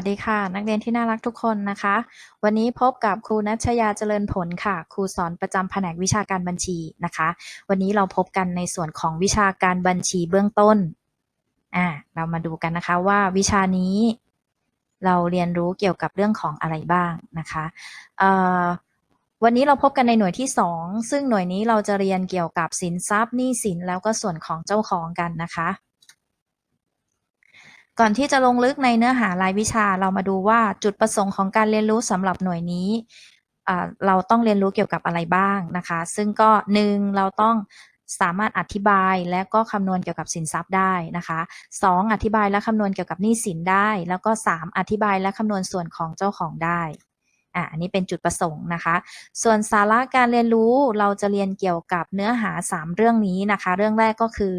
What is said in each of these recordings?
สวัสดีค่ะ นักเรียนที่น่ารักทุกคนนะคะ วันนี้พบกับครูนัชยาเจริญผลค่ะ ครูสอนประจำแผนกวิชาการบัญชีนะคะ วันนี้เราพบกันในส่วนของวิชาการบัญชีเบื้องต้นอ่าเรามาดูกันนะคะว่าวิชานี้ เราเรียนรู้เกี่ยวกับเรื่องของอะไรบ้างนะคะเอ่อวันนี้เราพบกันในหน่วยที่ 2 ซึ่งหน่วยนี้เราจะเรียนเกี่ยวกับสินทรัพย์หนี้สินแล้วก็ส่วนของเจ้าของกันนะคะ ก่อนที่จะลงลึกในเนื้อหารายวิชาเรามาดูว่าจุดประสงค์ของการเรียนรู้สำหรับหน่วยนี้ เราต้องเรียนรู้เกี่ยวกับอะไรบ้างนะคะ ซึ่งก็หนึ่งเราต้องสามารถอธิบายและก็คำนวณเกี่ยวกับสินทรัพย์ได้นะคะสองอธิบายและคำนวณเกี่ยวกับหนี้สินได้ แล้วก็สามอธิบายและคำนวณส่วนของเจ้าของได้ อะอันนี้เป็นจุดประสงค์นะคะ ส่วนสาระการเรียนรู้เราจะเรียนเกี่ยวกับเนื้อหา 3 เรื่องนี้นะคะ เรื่องแรกก็คือ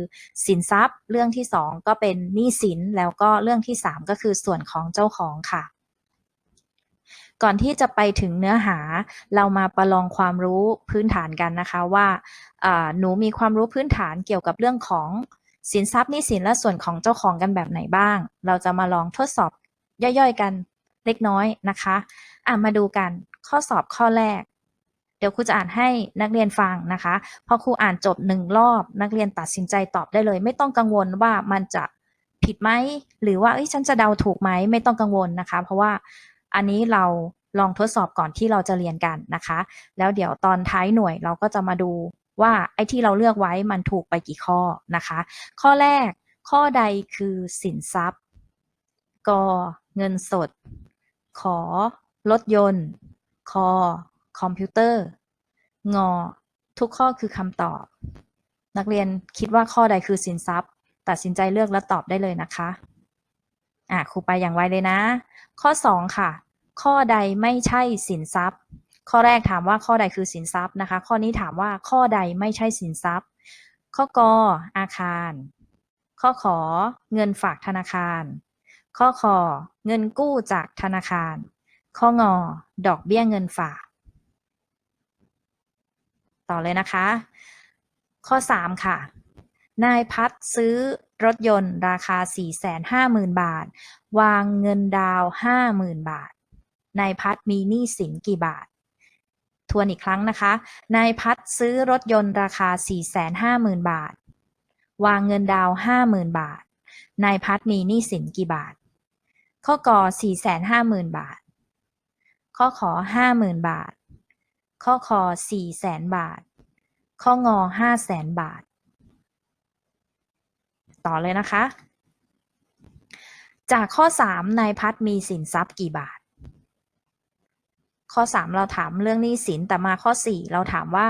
สินทรัพย์ เรื่องที่ 2 ก็เป็นหนี้สิน แล้วก็เรื่องที่ 3 ก็คือส่วนของเจ้าของค่ะก่อนที่จะไปถึงเนื้อหาเรามาประลองความรู้พื้นฐานกันนะคะว่าหนูมีความรู้พื้นฐานเกี่ยวกับเรื่องของสินทรัพย์หนี้สินและส่วนของเจ้าของกันแบบไหนบ้าง เราจะมาลองทดสอบย่อยๆกัน เล็กน้อยนะคะอะมาดูกันข้อสอบข้อแรก เดี๋ยวครูจะอ่านให้นักเรียนฟังนะคะพอครูอ่านจบหนึ่งรอบ นักเรียนตัดสินใจตอบได้เลย ไม่ต้องกังวลว่ามันจะผิดไหมหรือว่าฉันจะเดาถูกไหมไม่ต้องกังวลนะคะ เพราะว่าอันนี้เราลองทดสอบก่อนที่เราจะเรียนกันนะคะ แล้วเดี๋ยวตอนท้ายหน่วยเราก็จะมาดูว่าไอ้ที่เราเลือกไว้มันถูกไปกี่ข้อนะคะ ข้อแรกข้อใดคือสินทรัพย์กเงินสด ขอ รถยนต์ คอ คอมพิวเตอร์ งอ ทุกข้อคือคำตอบ นักเรียนคิดว่าข้อใดคือสินทรัพย์ ตัดสินใจเลือกและตอบได้เลยนะคะอะครูไปอย่างไวเลยนะ ข้อ 2 ค่ะ ข้อใดไม่ใช่สินทรัพย์ ข้อแรกถามว่าข้อใดคือสินทรัพย์นะคะ ข้อนี้ถามว่าข้อใดไม่ใช่สินทรัพย์ ข้อกออาคาร ข้อขอเงินฝากธนาคาร ข้อคอเงินกู้จากธนาคาร ข้องอ ดอกเบี้ยเงินฝาก ต่อเลยนะคะ ข้อ 3 ค่ะ นายพัดซื้อรถยนต์ราคา 450,000 บาท วางเงินดาว 50,000 บาท นายพัดมีหนี้สินกี่บาท ทวนอีกครั้งนะคะ นายพัดซื้อรถยนต์ราคา 450,000 บาท วางเงินดาว 50,000 บาท นายพัดมีหนี้สินกี่บาท ข้อกอ450,000บาท ข้อขอ50,000บาท ข้อคอ400,000บาท ข้องอ500,000บาท ต่อเลยนะคะ จากข้อ3นายพัดมีสินทรัพย์กี่บาท ข้อ3เราถามเรื่องหนี้สินแต่มาข้อ4เราถามว่า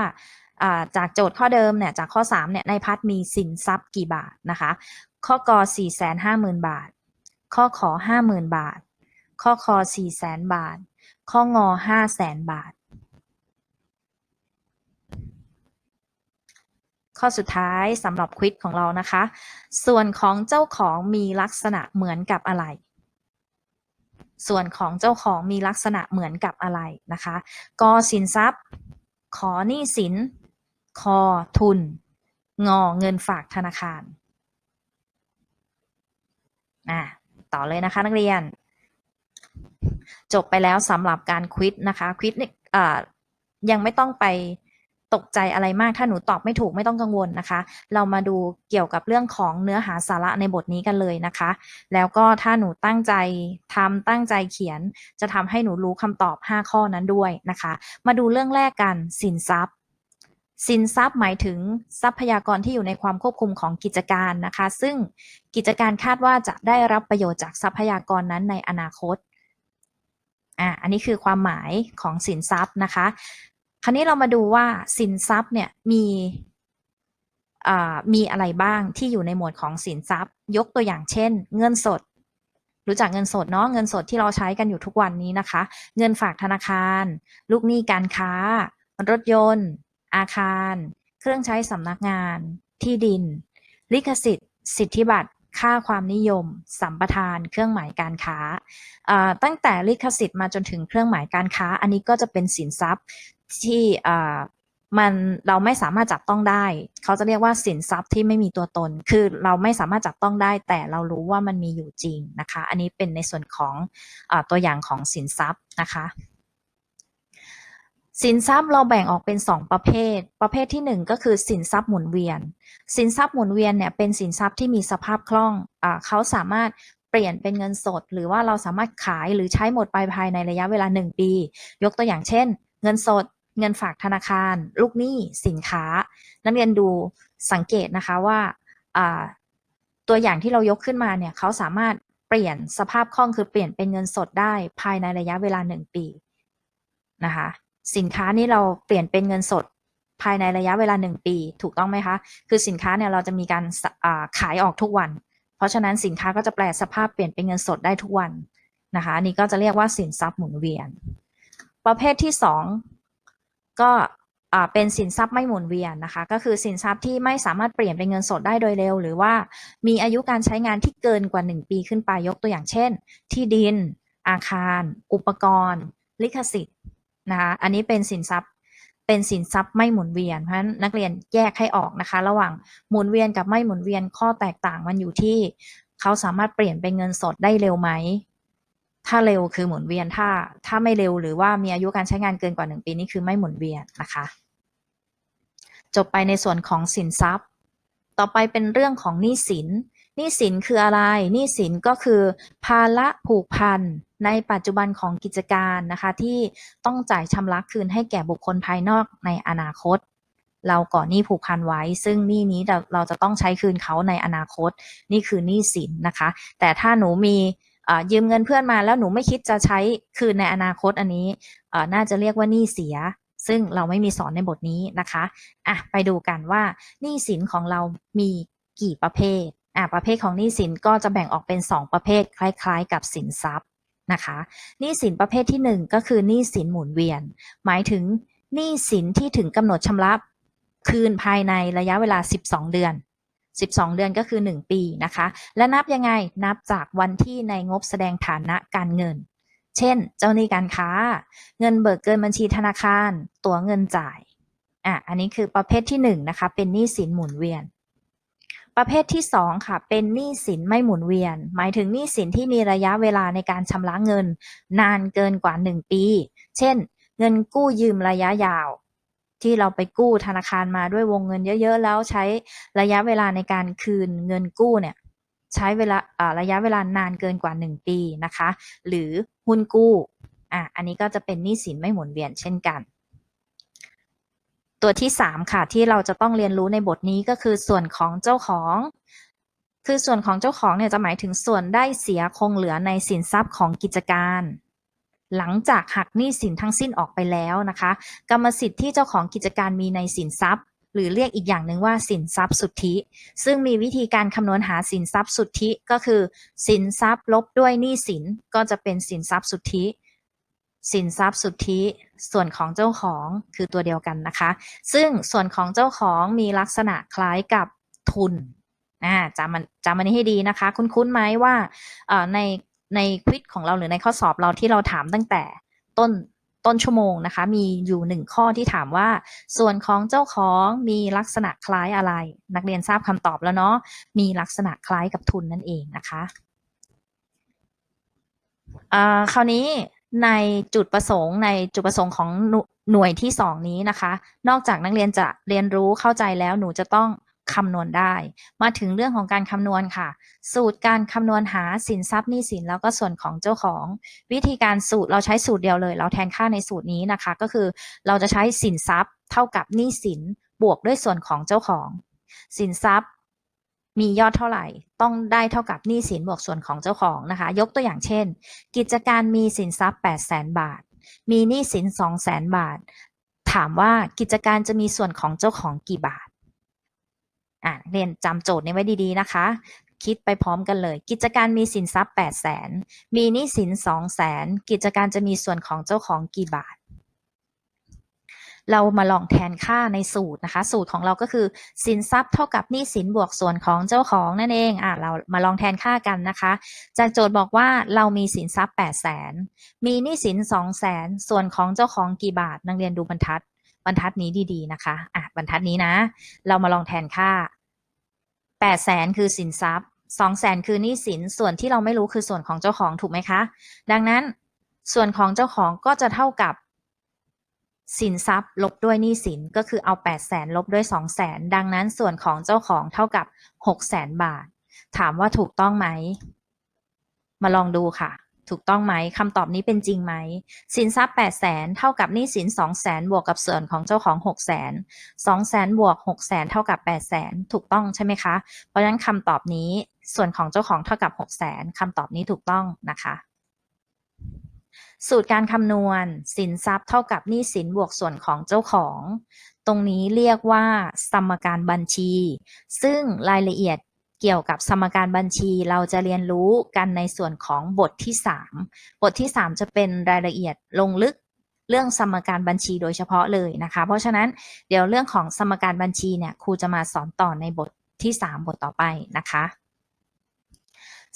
อ่าจากโจทย์ข้อเดิมเนี่ยจากข้อ3เนี่ยนายพัดมีสินทรัพย์กี่บาทนะคะ ข้อกอ450,000 บาท ข้อขอ50,000บาท ข้อคอ400,000บาท ข้องอ500,000บาท ข้อสุดท้ายสำหรับควิดของเรานะคะ ส่วนของเจ้าของมีลักษณะเหมือนกับอะไรส่วนของเจ้าของมีลักษณะเหมือนกับอะไรนะคะกอสินทรัพย์ ขอหนี้สิน คอทุน งอเงินฝากธนาคารอะ ต่อเลยนะคะนักเรียน จบไปแล้วสำหรับการควิดนะคะควิดเนี่อ่ายังไม่ต้องไปตกใจอะไรมาก ถ้าหนูตอบไม่ถูกไม่ต้องกังวลนะคะ เรามาดูเกี่ยวกับเรื่องของเนื้อหาสาระในบทนี้กันเลยนะคะ แล้วก็ถ้าหนูตั้งใจทำตั้งใจเขียน จะทำให้หนูรู้คำตอบ 5 ข้อนั้นด้วยนะคะ มาดูเรื่องแรกกันสินทรัพย์ สินทรัพย์หมายถึงทรัพยากรที่อยู่ในความควบคุมของกิจการนะคะ ซึ่งกิจการคาดว่าจะได้รับประโยชน์จากทรัพยากรนั้นในอนาคตอะอันนี้คือความหมายของสินทรัพย์นะคะ คราวนี้เรามาดูว่าสินทรัพย์เนี่ยมีมีอะไรบ้างที่อยู่ในหมวดของสินทรัพย์ ยกตัวอย่างเช่น เงินสด รู้จักเงินสดเนาะเงินสดที่เราใช้กันอยู่ทุกวันนี้นะคะ เงินฝากธนาคาร ลูกหนี้การค้า รถยนต์ อาคาร เครื่องใช้สำนักงาน ที่ดิน ลิขสิทธิ์ สิทธิบัตร ค่าความนิยม สัมปทาน เครื่องหมายการค้า ตั้งแต่ลิขสิทธิ์มาจนถึงเครื่องหมายการค้า อันนี้ก็จะเป็นสินทรัพย์ที่มันเราไม่สามารถจับต้องได้ เขาจะเรียกว่าสินทรัพย์ที่ไม่มีตัวตน คือเราไม่สามารถจับต้องได้ แต่เรารู้ว่ามันมีอยู่จริงนะคะ อันนี้เป็นในส่วนของอตัวอย่างของสินทรัพย์นะคะ สินทรัพย์เราแบ่งออกเป็น 2 ประเภท ประเภทที่ 1 ก็คือสินทรัพย์หมุนเวียน สินทรัพย์หมุนเวียนเนี่ยเป็นสินทรัพย์ที่มีสภาพคล่องอาเขาสามารถเปลี่ยนเป็นเงินสด หรือว่าเราสามารถขายหรือใช้หมดไปภายในระยะเวลา 1 ปี ยกตัวอย่างเช่น เงินสด เงินฝากธนาคาร ลูกหนี้สินค้า นักเรียนดูสังเกตนะคะว่าอ่าตัวอย่างที่เรายกขึ้นมาเนี่ยเขาสามารถเปลี่ยนสภาพคล่องคือเปลี่ยนเป็นเงินสดได้ภายในระยะเวลา 1 ปีนะคะ สินค้านี่เราเปลี่ยนเป็นเงินสดภายในระยะเวลา 1 ปีถูกต้องไหมคะ คือสินค้าเนี่ยเราจะมีการขายออกทุกวัน เพราะฉะนั้นสินค้าก็จะแปลสภาพเปลี่ยนเป็นเงินสดได้ทุกวันนะคะนนี้ก็จะเรียกว่าสินทรัพย์หมุนเวียน ประเภทที่ 2 ก็เป็นสินทรัพย์ไม่หมุนเวียนนะคะ ก็คือสินทรัพย์ที่ไม่สามารถเปลี่ยนเป็นเงินสดได้โดยเร็ว หรือว่ามีอายุการใช้งานที่เกินกว่า 1 ปีขึ้นไปยกตัวอย่างเช่น ที่ดิน อาคาร อุปกรณ์ ลิขสิทธิ์ นะคะอันนี้เป็นสินทรัพย์เป็นสินทรัพย์ไม่หมุนเวียนเพราะฉะนั้นนักเรียนแยกให้ออกนะคะ ระหว่างหมุนเวียนกับไม่หมุนเวียนข้อแตกต่างมันอยู่ที่ เขาสามารถเปลี่ยนเป็นเงินสดได้เร็วไหมถ้าเร็วคือหมุนเวียนถ้า ถ้าไม่เร็วหรือว่ามีอายุการใช้งานเกินกว่า 1 ปีนี่คือไม่หมุนเวียนนะคะ จบไปในส่วนของสินทรัพย์ ต่อไปเป็นเรื่องของหนี้สินหนี้สินคืออะไรหนี้สินก็คือภาระผูกพัน ในปัจจุบันของกิจการนะคะ ที่ต้องจ่ายชำระคืนให้แก่บุคคลภายนอกในอนาคต เราก่อนหนี้ผูกพันไว้ ซึ่งหนี้นี้เราเราจะต้องใช้คืนเขาในอนาคต นี่คือหนี้สินนะคะ แต่ถ้าหนูมียืมเงินเพื่อนมาแล้วหนูไม่คิดจะใช้คืนในอนาคตอันนี้น่าจะเรียกว่าหนี้เสีย ซึ่งเราไม่มีสอนในบทนี้นะคะอะไปดูกันว่าหนี้สินของเรามีกี่ประเภทอะประเภทของหนี้สินก็จะแบ่งออกเป็น 2 ประเภทคล้าย ๆ กับสินทรัพย์ นะคะหนี้สินประเภทที่ 1 ก็คือหนี้สินหมุนเวียน หมายถึงหนี้สินที่ถึงกำหนดชำระคืนภายในระยะเวลา 12 เดือน 12 เดือนก็คือ 1 ปีนะคะ และนับยังไงนับจากวันที่ในงบแสดงฐานะการเงิน เช่น เจ้าหนี้การค้า เงินเบิกเกินบัญชีธนาคาร ตั๋วเงินจ่ายอะอันนี้คือประเภทที่1นะคะเป็นหนี้สินหมุนเวียน ประเภทที่ 2 ค่ะ เป็นหนี้สินไม่หมุนเวียน หมายถึงหนี้สินที่มีระยะเวลาในการชำระเงิน นานเกินกว่า 1 ปี เช่น เงินกู้ยืมระยะยาว ที่เราไปกู้ธนาคารมาด้วยวงเงินเยอะ ๆ แล้วใช้ระยะเวลาในการคืนเงินกู้เนี่ยใช้เวลาอ่าระยะเวลานานเกินกว่า 1 ปีนะคะ หรือหุ้นกู้อะอันนี้ก็จะเป็นหนี้สินไม่หมุนเวียนเช่นกัน ตัวที่ 3 ค่ะที่เราจะต้องเรียนรู้ในบทนี้ก็คือส่วนของเจ้าของ คือส่วนของเจ้าของเนี่ยจะหมายถึงส่วนได้เสียคงเหลือในสินทรัพย์ของกิจการ หลังจากหักหนี้สินทั้งสิ้นออกไปแล้วนะคะ กรรมสิทธิ์ที่เจ้าของกิจการมีในสินทรัพย์ หรือเรียกอีกอย่างหนึ่งว่าสินทรัพย์สุทธิ ซึ่งมีวิธีการคำนวณหาสินทรัพย์สุทธิก็คือ สินทรัพย์ลบด้วยหนี้สินก็จะเป็นสินทรัพย์สุทธิ สินทรัพย์สุทธิ ส่วนของเจ้าของคือตัวเดียวกันนะคะ ซึ่งส่วนของเจ้าของมีลักษณะคล้ายกับทุนอ่าจำมันจำมันนี้ให้ดีนะคะ คุ้นๆไหมว่าในในควิดของเราหรือในข้อสอบเราที่เราถามตั้งแต่ต้นต้นชั่วโมงนะคะ มีอยู่หนึ่งข้อที่ถามว่า ส่วนของเจ้าของมีลักษณะคล้ายอะไร นักเรียนทราบคำตอบแล้วเนาะมีลักษณะคล้ายกับทุนนั่นเองนะคะอ่าคราวนี้ ในจุดประสงค์ในจุดประสงค์ของหน่วยที่สองนี้นะคะ นอกจากนักเรียนจะเรียนรู้เข้าใจแล้วหนูจะต้องคำนวณได้ มาถึงเรื่องของการคำนวณค่ะ สูตรการคำนวณหาสินทรัพย์หนี้สินแล้วก็ส่วนของเจ้าของ วิธีการสูตรเราใช้สูตรเดียวเลย เราแทนค่าในสูตรนี้นะคะ ก็คือเราจะใช้สินทรัพย์เท่ากับหนี้สินบวกด้วยส่วนของเจ้าของ สินทรัพย์ มียอดเท่าไหร่ ต้องได้เท่ากับหนี้สินบวกส่วนของเจ้าของนะคะ ยกตัวอย่างเช่น กิจการมีสินทรัพย์ 8 0 0 0 0 0บาท มีหนี้สิน 2 0 0 0 0 0บาท ถามว่ากิจการจะมีส่วนของเจ้าของกี่บาท อะเรียนจำโจทย์นี้ไว้ดีๆนะคะ คิดไปพร้อมกันเลย กิจการมีสินทรัพย์ 8 0 0 0 0 0มีหนี้สิน 2 0 0 0 0 0กิจการจะมีส่วนของเจ้าของกี่บาท เรามาลองแทนค่าในสูตรนะคะ สูตรของเราก็คือสินทรัพย์เท่ากับหนี้สินบวกส่วนของเจ้าของนั่นเองอะเรามาลองแทนค่ากันนะคะ จากโจทย์บอกว่าเรามีสินทรัพย์ 8 0 0 0 0 0มีหนี้สิน 2 0 0 0 0 0ส่วนของเจ้าของกี่บาท นักเรียนดูบรรทัด บรรทัดนี้ดีๆนะคะอะบรรทัดนี้นะ เรามาลองแทนค่าแปดแสนคือสินทรัพย์สองแสนคือหนี้สินส่วนที่เราไม่รู้คือส่วนของเจ้าของถูกไหมคะ ดังนั้นส่วนของเจ้าของก็จะเท่ากับ สินทรัพย์ลบด้วยหนี้สินก็คือเอา8 0 0แสนลบด้วย 2 0 0แสนดังนั้นส่วนของเจ้าของเท่ากับ6แสนบาท ถามว่าถูกต้องไหม มาลองดูค่ะ ถูกต้องไหมคำตอบนี้เป็นจริงไหม สินทรัพย์8 0 0แสนเท่ากับหนี้สิน 2 0 0แสนบวกกับส่วนของเจ้าของ6แสน2แสนบวก6แสนเท่ากับ8แสนถูกต้องใช่ไหมคะ เพราะฉะนั้นคำตอบนี้ส่วนของเจ้าของเท่ากับ6แสนคำตอบนี้ถูกต้องนะคะ สูตรการคำนวณ สินทรัพย์เท่ากับหนี้สินบวกส่วนของเจ้าของ ตรงนี้เรียกว่า สมการบัญชี ซึ่งรายละเอียดเกี่ยวกับสมการบัญชีเราจะเรียนรู้กันในส่วนของบทที่ 3 บทที่ 3 จะเป็นรายละเอียดลงลึกเรื่องสมการบัญชีโดยเฉพาะเลยนะคะ เพราะฉะนั้นเดี๋ยวเรื่องของสมการบัญชีเนี่ยครูจะมาสอนต่อในบทที่ 3 บทต่อไปนะคะ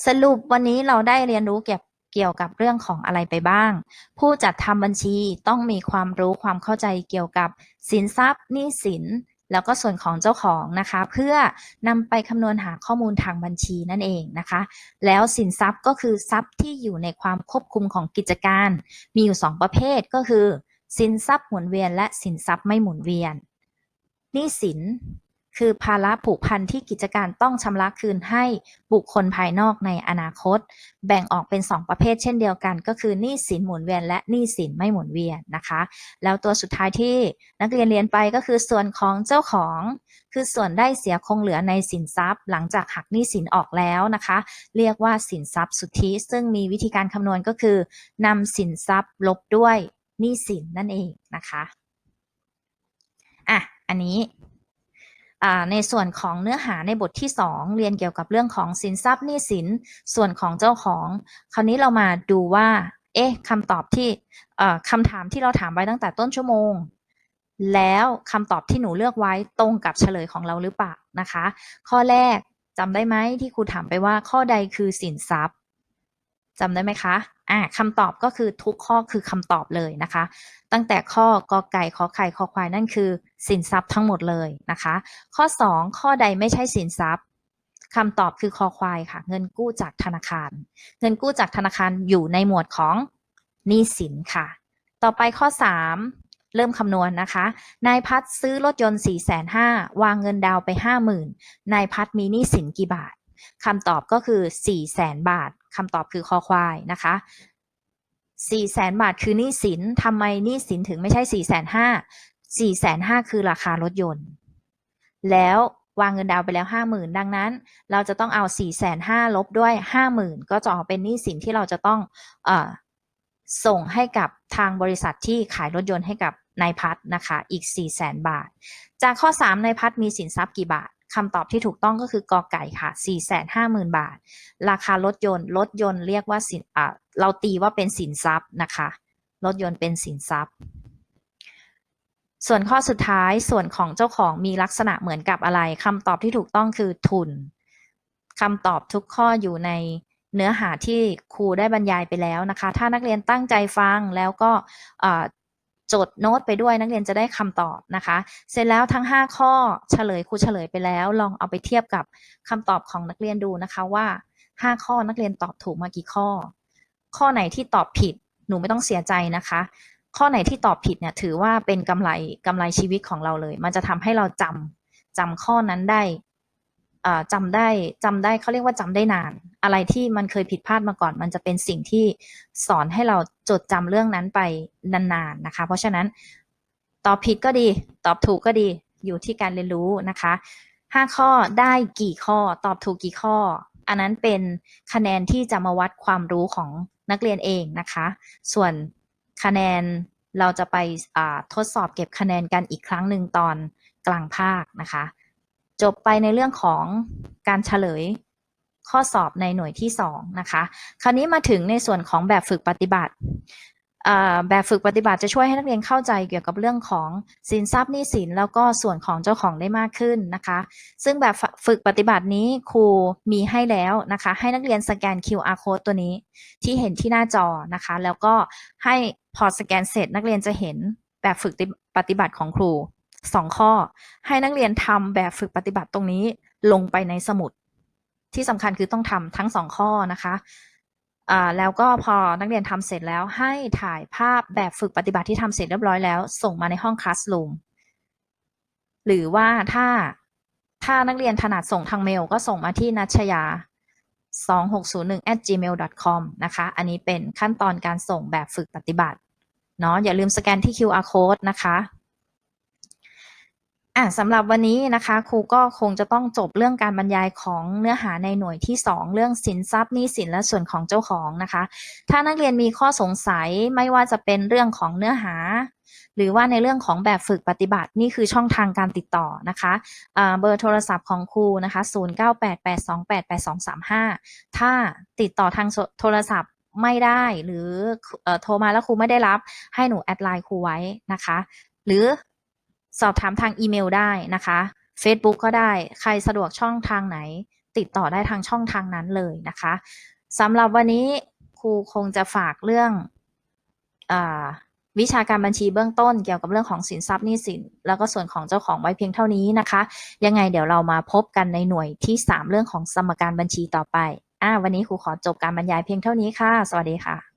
สรุปวันนี้เราได้เรียนรู้เกี่ยว เกี่ยวกับเรื่องของอะไรไปบ้าง ผู้จัดทำบัญชีต้องมีความรู้ความเข้าใจเกี่ยวกับสินทรัพย์หนี้สิน แล้วก็ส่วนของเจ้าของนะคะ เพื่อนำไปคำนวณหาข้อมูลทางบัญชีนั่นเองนะคะ แล้วสินทรัพย์ก็คือทรัพย์ที่อยู่ในความควบคุมของกิจการ มีอยู่ 2 ประเภทก็คือ สินทรัพย์หมุนเวียน และสินทรัพย์ไม่หมุนเวียนหนี้สิน คือภาระผูกพันที่กิจการต้องชำระคืนให้บุคคลภายนอกในอนาคต แบ่งออกเป็น 2 ประเภทเช่นเดียวกัน ก็คือหนี้สินหมุนเวียนและหนี้สินไม่หมุนเวียนนะคะ แล้วตัวสุดท้ายที่นักเรียนเรียนไปก็คือส่วนของเจ้าของ คือส่วนได้เสียคงเหลือในสินทรัพย์ หลังจากหักหนี้สินออกแล้วนะคะ เรียกว่าสินทรัพย์สุทธิซึ่งมีวิธีการคำนวณก็คือนำสินทรัพย์ลบด้วยหนี้สินนั่นเองนะคะอะอันนี้ ในส่วนของเนื้อหาในบทที่ 2 เรียนเกี่ยวกับเรื่องของสินทรัพย์หนี้สินส่วนของเจ้าของ คราวนี้เรามาดูว่าเอ๊ะคำตอบที่คำถามที่เราถามไว้ตั้งแต่ต้นชั่วโมง แล้วคำตอบที่หนูเลือกไว้ตรงกับเฉลยของเราหรือเปล่านะคะ ข้อแรกจำได้ไหมที่ครูถามไปว่าข้อใดคือสินทรัพย์ จำได้ไหมคะอ่าคำตอบก็คือทุกข้อคือคำตอบเลยนะคะ ตั้งแต่ข้อกอไก่ขอไข่ขอควายนั่นคือ สินทรัพย์ทั้งหมดเลยนะคะ ข้อ 2 ข้อใดไม่ใช่สินทรัพย์คำตอบคือคอควายค่ะ เงินกู้จากธนาคาร เงินกู้จากธนาคารอยู่ในหมวดของหนี้สินค่ะ ต่อไปข้อ 3 เริ่มคำนวณนนะคะ นายพัดซื้อรถยนต์ 4 5 0 0 0วางเงินดาวไป 50,000นายพัดมีหนี้สินกี่บาทคำตอบก็คือ 4 0 0แสนบาท คำตอบคือคอควายนะคะ4 0 0แสนบาทคือหนี้สินทำไมหนี้สินถึงไม่ใช่4 5 0 0 0 4 5 0 0 0คือราคารถยนต์ แล้ววางเงินดาวไปแล้ว50,000ดังนั้น เราจะต้องเอา4 5 0 0 0ลบด้วย50,000ก็จะออกเป็นหนี้สินที่เราจะต้องอส่งให้กับทางบริษัทที่ขายรถยนต์ให้กับนายพัฒนะคะ อีก4 0 0 0 0 0บาท จากข้อ 3นายพัฒมีสินทรัพย์กี่บาท คำตอบที่ถูกต้องก็คือกอไก่ค่ะ 450,000 บาท ราคารถยนต์ รถยนต์เรียกว่าสินเราตีว่าเป็นสินทรัพย์นะคะ รถยนต์เป็นสินทรัพย์ ส่วนข้อสุดท้าย ส่วนของเจ้าของมีลักษณะเหมือนกับอะไร คำตอบที่ถูกต้องคือทุน คำตอบทุกข้ออยู่ในเนื้อหาที่ครูได้บรรยายไปแล้วนะคะ ถ้านักเรียนตั้งใจฟังแล้วก็ จดโน้ตไปด้วยนักเรียนจะได้คำตอบนะคะ เสร็จแล้วทั้ง 5 ข้อเฉลยครูเฉลยไปแล้ว ลองเอาไปเทียบกับคำตอบของนักเรียนดูนะคะว่า 5 ข้อนักเรียนตอบถูกมากี่ข้อ ข้อไหนที่ตอบผิดหนูไม่ต้องเสียใจนะคะ ข้อไหนที่ตอบผิดเนี่ยถือว่าเป็นกำไรกำไรชีวิตของเราเลย มันจะทำให้เราจำจำข้อนั้นได้จำได้จำได้เขาเรียกว่าจำได้นาน อะไรที่มันเคยผิดพลาดมาก่อน มันจะเป็นสิ่งที่สอนให้เรา จดจำเรื่องนั้นไปนานๆนะคะ เพราะฉะนั้นตอบผิดก็ดี ตอบถูกก็ดีอยู่ที่การเรียนรู้นะคะห้าข้อได้กี่ข้อตอบถูกกี่ข้อ อันนั้นเป็นคะแนนที่จะมาวัดความรู้ของนักเรียนเองนะคะ ส่วนคะแนนเราจะไปทดสอบเก็บคะแนนกันอีกครั้งหนึ่งตอนกลางภาคนะคะ จบไปในเรื่องของการเฉลย ข้อสอบในหน่วยที่ 2 นะคะ คราวนี้มาถึงในส่วนของแบบฝึกปฏิบัติแบบฝึกปฏิบัติจะช่วยให้นักเรียนเข้าใจเกี่ยวกับเรื่องของสินทรัพย์หนี้สินแล้วก็ส่วนของเจ้าของได้มากขึ้นนะคะ ซึ่งแบบฝึกปฏิบัตินี้ครูมีให้แล้วนะคะ ให้นักเรียนสแกน QR code ตัวนี้ที่เห็นที่หน้าจอนะคะ แล้วก็ให้พอสแกนเสร็จนักเรียนจะเห็นแบบฝึกปฏิบัติของครูสองข้อ ให้นักเรียนทำแบบฝึกปฏิบัติตรงนี้ลงไปในสมุด ที่สำคัญคือต้องทำทั้งสองข้อนะคะแล้วก็พอนักเรียนทำเสร็จแล้วให้ถ่ายภาพแบบฝึกปฏิบัติที่ทำเสร็จเรียบร้อยแล้ว ส่งมาในห้องคลาส o ูมหรือว่าถ้าถ้านักเรียนถนัดส่งทางเมล ก็ส่งมาที่นัชยา 2601 at gmail com นะคะ อันนี้เป็นขั้นตอนการส่งแบบฝึกปฏิบัติ เนาะอย่าลืมสแกนที่ QR code นะคะ อะสำหรับวันนี้นะคะครูก็คงจะต้องจบเรื่องการบรรยายของเนื้อหาในหน่วยที่ 2 เรื่องสินทรัพย์หนี้สินและส่วนของเจ้าของนะคะ ถ้านักเรียนมีข้อสงสัยไม่ว่าจะเป็นเรื่องของเนื้อหา หรือว่าในเรื่องของแบบฝึกปฏิบัตินี่คือช่องทางการติดต่อนะคะะเบอร์โทรศัพท์ของครูนะคะ 0988288235 ถ้าติดต่อทางโทรศัพท์ไม่ได้หรือโทรมาแล้วครูไม่ได้รับให้หนูแอดไลน์ครูไว้นะคะ หรือ สอบถามทางอีเมลได้นะคะ Facebook ก็ได้ใครสะดวกช่องทางไหน ติดต่อได้ทางช่องทางนั้นเลยนะคะสำหรับวันนี้ครูคงจะฝากเรื่องอวิชาการบัญชีเบื้องต้นเกี่ยวกับเรื่องของสินทรัพย์หนี้สิน แล้วก็ส่วนของเจ้าของไว้เพียงเท่านี้นะคะ ยังไงเดี๋ยวเรามาพบกันในหน่วยที่ 3 เรื่องของสมการบัญชีต่อไปอ่าวันนี้ครูขอจบการบรรยายเพียงเท่านี้ค่ะ สวัสดีค่ะ